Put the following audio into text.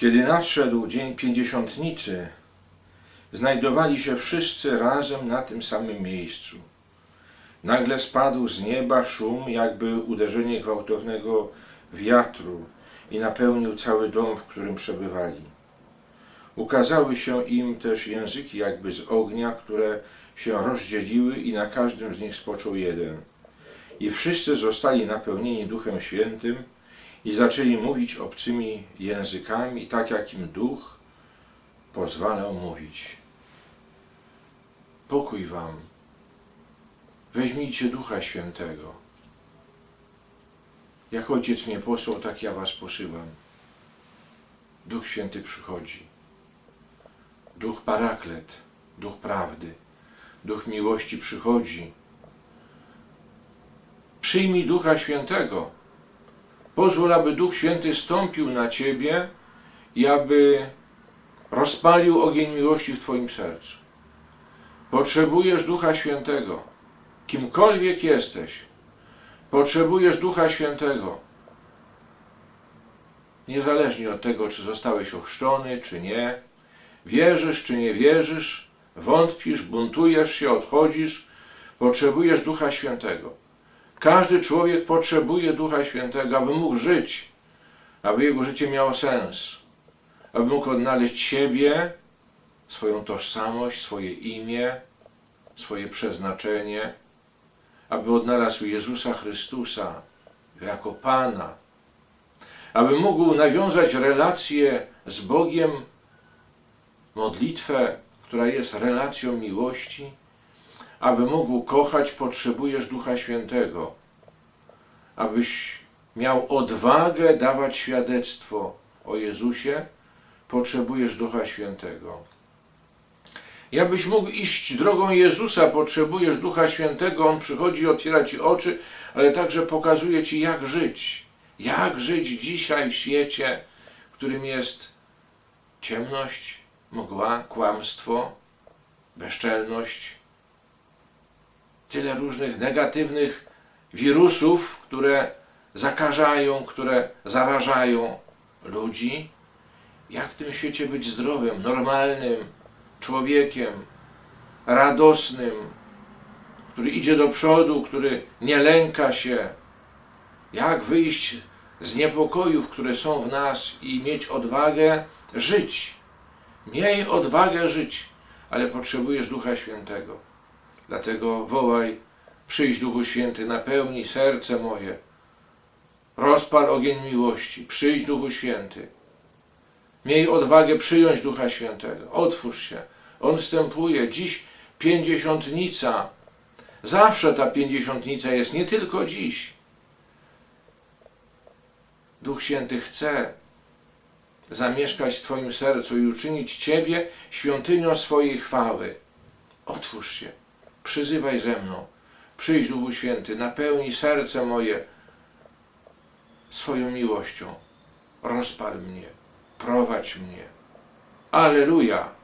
Kiedy nadszedł dzień pięćdziesiątnicy, znajdowali się wszyscy razem na tym samym miejscu. Nagle spadł z nieba szum, jakby uderzenie gwałtownego wiatru i napełnił cały dom, w którym przebywali. Ukazały się im też języki jakby z ognia, które się rozdzieliły i na każdym z nich spoczął jeden. I wszyscy zostali napełnieni Duchem Świętym i zaczęli mówić obcymi językami, tak jak im Duch pozwalał mówić. Pokój wam. Weźmijcie Ducha Świętego. Jak Ojciec mnie posłał, tak ja was posyłam. Duch Święty przychodzi. Duch Paraklet, Duch Prawdy, Duch Miłości przychodzi. Przyjmij Ducha Świętego. Pozwól, aby Duch Święty stąpił na Ciebie i aby rozpalił ogień miłości w Twoim sercu. Potrzebujesz Ducha Świętego. Kimkolwiek jesteś, potrzebujesz Ducha Świętego. Niezależnie od tego, czy zostałeś ochrzczony, czy nie, wierzysz, czy nie wierzysz, wątpisz, buntujesz się, odchodzisz, potrzebujesz Ducha Świętego. Każdy człowiek potrzebuje Ducha Świętego, aby mógł żyć, aby jego życie miało sens, aby mógł odnaleźć siebie, swoją tożsamość, swoje imię, swoje przeznaczenie, aby odnalazł Jezusa Chrystusa jako Pana, aby mógł nawiązać relację z Bogiem, modlitwę, która jest relacją miłości, aby mógł kochać, potrzebujesz Ducha Świętego, abyś miał odwagę dawać świadectwo o Jezusie, potrzebujesz Ducha Świętego. I abyś mógł iść drogą Jezusa, potrzebujesz Ducha Świętego. On przychodzi, otwiera ci oczy, ale także pokazuje ci, jak żyć. Jak żyć dzisiaj w świecie, w którym jest ciemność, mgła, kłamstwo, bezczelność, tyle różnych negatywnych wirusów, które zakażają, które zarażają ludzi. Jak w tym świecie być zdrowym, normalnym człowiekiem, radosnym, który idzie do przodu, który nie lęka się? Jak wyjść z niepokojów, które są w nas i mieć odwagę żyć? Miej odwagę żyć, ale potrzebujesz Ducha Świętego. Dlatego wołaj, przyjdź Duchu Święty, napełnij serce moje. Rozpal ogień miłości, przyjdź Duchu Święty. Miej odwagę przyjąć Ducha Świętego. Otwórz się. On wstępuje. Dziś pięćdziesiątnica. Zawsze ta pięćdziesiątnica jest, nie tylko dziś. Duch Święty chce zamieszkać w Twoim sercu i uczynić Ciebie świątynią swojej chwały. Otwórz się. Przyzywaj ze mną. Przyjdź Duchu Święty, napełnij serce moje swoją miłością. Rozpal mnie, prowadź mnie. Aleluja!